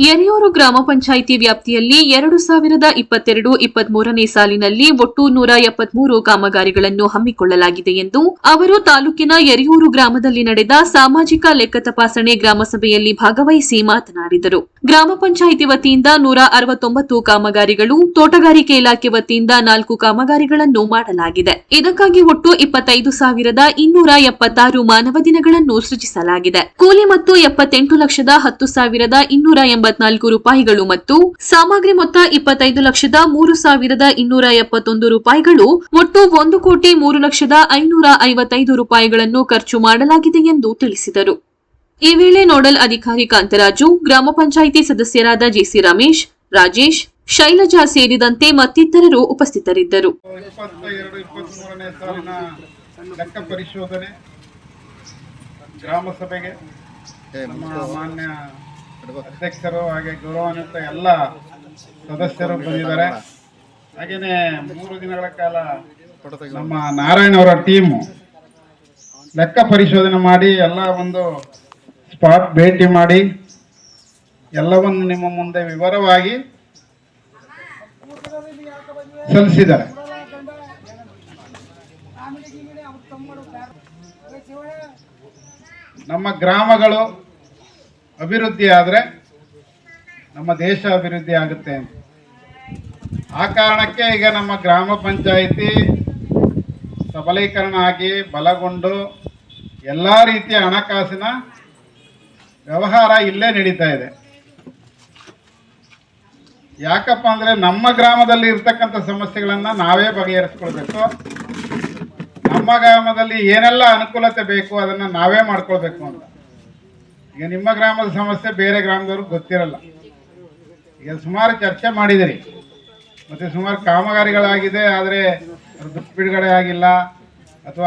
ಯರಿಯೂರು ಗ್ರಾಮ ಪಂಚಾಯಿತಿ ವ್ಯಾಪ್ತಿಯಲ್ಲಿ ಎರಡು ಸಾವಿರದ ಇಪ್ಪತ್ತೆರಡು ಇಪ್ಪತ್ಮೂರನೇ ಸಾಲಿನಲ್ಲಿ ಒಟ್ಟು ನೂರ ಎಪ್ಪತ್ಮೂರು ಕಾಮಗಾರಿಗಳನ್ನು ಹಮ್ಮಿಕೊಳ್ಳಲಾಗಿದೆ ಎಂದು ಅವರು ತಾಲೂಕಿನ ಯರಿಯೂರು ಗ್ರಾಮದಲ್ಲಿ ನಡೆದ ಸಾಮಾಜಿಕ ಲೆಕ್ಕ ತಪಾಸಣೆ ಗ್ರಾಮಸಭೆಯಲ್ಲಿ ಭಾಗವಹಿಸಿ ಮಾತನಾಡಿದರು. ಗ್ರಾಮ ಪಂಚಾಯಿತಿ ವತಿಯಿಂದ ನೂರ ಅರವತ್ತೊಂಬತ್ತು ಕಾಮಗಾರಿಗಳು, ತೋಟಗಾರಿಕೆ ಇಲಾಖೆ ವತಿಯಿಂದ ನಾಲ್ಕು ಕಾಮಗಾರಿಗಳನ್ನು ಮಾಡಲಾಗಿದೆ. ಇದಕ್ಕಾಗಿ ಒಟ್ಟು ಇಪ್ಪತ್ತೈದು ಸಾವಿರದ ಇನ್ನೂರ ಎಪ್ಪತ್ತಾರು ಮಾನವ ದಿನಗಳನ್ನು ಸೃಜಿಸಲಾಗಿದೆ. ಕೂಲಿ ಮತ್ತು ಎಪ್ಪತ್ತೆಂಟು ಲಕ್ಷದ ಹತ್ತು ಸಾವಿರದ ಇನ್ನೂರ ಎಂಬತ್ನಾಲ್ಕು ರೂಪಾಯಿಗಳು ಮತ್ತು ಸಾಮಗ್ರಿ ಮೊತ್ತ ಇಪ್ಪತ್ತೈದು ಲಕ್ಷದ ಮೂರು ಸಾವಿರದ ಇನ್ನೂರ ಎಪ್ಪತ್ತೊಂದು ರೂಪಾಯಿಗಳು, ಒಟ್ಟು ಒಂದು ಕೋಟಿ ಮೂರು ಲಕ್ಷದ ಐನೂರ ಐವತ್ತೈದು ರೂಪಾಯಿಗಳನ್ನು ಖರ್ಚು ಮಾಡಲಾಗಿದೆ ಎಂದು ತಿಳಿಸಿದರು. ಈ ವೇಳೆ ನೋಡಲ್ ಅಧಿಕಾರಿ ಕಾಂತರಾಜು ಗ್ರಾಮ ಪಂಚಾಯಿತಿ ಸದಸ್ಯರಾದ ಜೆಸಿ ರಮೇಶ್ ರಾಜೇಶ್ ಶೈಲಜಾ ಸೇರಿದಂತೆ ಮತ್ತಿತರರು ಉಪಸ್ಥಿತರಿದ್ದರು. ಲೆಕ್ಕ ಪರಿಶೋಧನೆ ಗ್ರಾಮ ಸಭೆಗೆ ನಮ್ಮ ಮಾನ್ಯ ಅಧ್ಯಕ್ಷರು ಹಾಗೆ ಗೌರವಾನ್ವಿತ ಎಲ್ಲ ಸದಸ್ಯರು ಬಂದಿದ್ದಾರೆ. ಹಾಗೇನೆ ಮೂರು ದಿನಗಳ ಕಾಲ ನಮ್ಮ ನಾರಾಯಣ ಅವರ ಟೀಮು ಲೆಕ್ಕ ಪರಿಶೋಧನೆ ಮಾಡಿ ಎಲ್ಲ ಒಂದು ಸ್ಪಾಟ್ ಭೇಟಿ ಮಾಡಿ ಎಲ್ಲವನ್ನು ನಿಮ್ಮ ಮುಂದೆ ವಿವರವಾಗಿ ಸಲ್ಲಿಸಿದ್ದಾರೆ. ನಮ್ಮ ಗ್ರಾಮಗಳು ಅಭಿವೃದ್ಧಿ ಆದರೆ ನಮ್ಮ ದೇಶ ಅಭಿವೃದ್ಧಿ ಆಗುತ್ತೆ ಅಂತ. ಆ ಕಾರಣಕ್ಕೆ ಈಗ ನಮ್ಮ ಗ್ರಾಮ ಪಂಚಾಯಿತಿ ಸಬಲೀಕರಣ ಆಗಿ ಬಲಗೊಂಡು ಎಲ್ಲ ರೀತಿಯ ಹಣಕಾಸಿನ ವ್ಯವಹಾರ ಇಲ್ಲೇ ನಡೀತಾ ಇದೆ. ಯಾಕಪ್ಪ ಅಂದ್ರೆ ನಮ್ಮ ಗ್ರಾಮದಲ್ಲಿ ಇರ್ತಕ್ಕಂಥ ಸಮಸ್ಯೆಗಳನ್ನ ನಾವೇ ಬಗೆಹರಿಸ್ಕೊಳ್ಬೇಕು. ನಮ್ಮ ಗ್ರಾಮದಲ್ಲಿ ಏನೆಲ್ಲ ಅನುಕೂಲತೆ ಬೇಕು ಅದನ್ನ ನಾವೇ ಮಾಡ್ಕೊಳ್ಬೇಕು ಅಂತ. ಈಗ ನಿಮ್ಮ ಗ್ರಾಮದ ಸಮಸ್ಯೆ ಬೇರೆ ಗ್ರಾಮದವ್ರಿಗೆ ಗೊತ್ತಿರಲ್ಲ. ಈಗ ಸುಮಾರು ಚರ್ಚೆ ಮಾಡಿದಿರಿ. ಮತ್ತೆ ಸುಮಾರು ಕಾಮಗಾರಿಗಳಾಗಿದೆ, ಆದರೆ ದುಡ್ಡು ಬಿಡುಗಡೆ ಆಗಿಲ್ಲ, ಅಥವಾ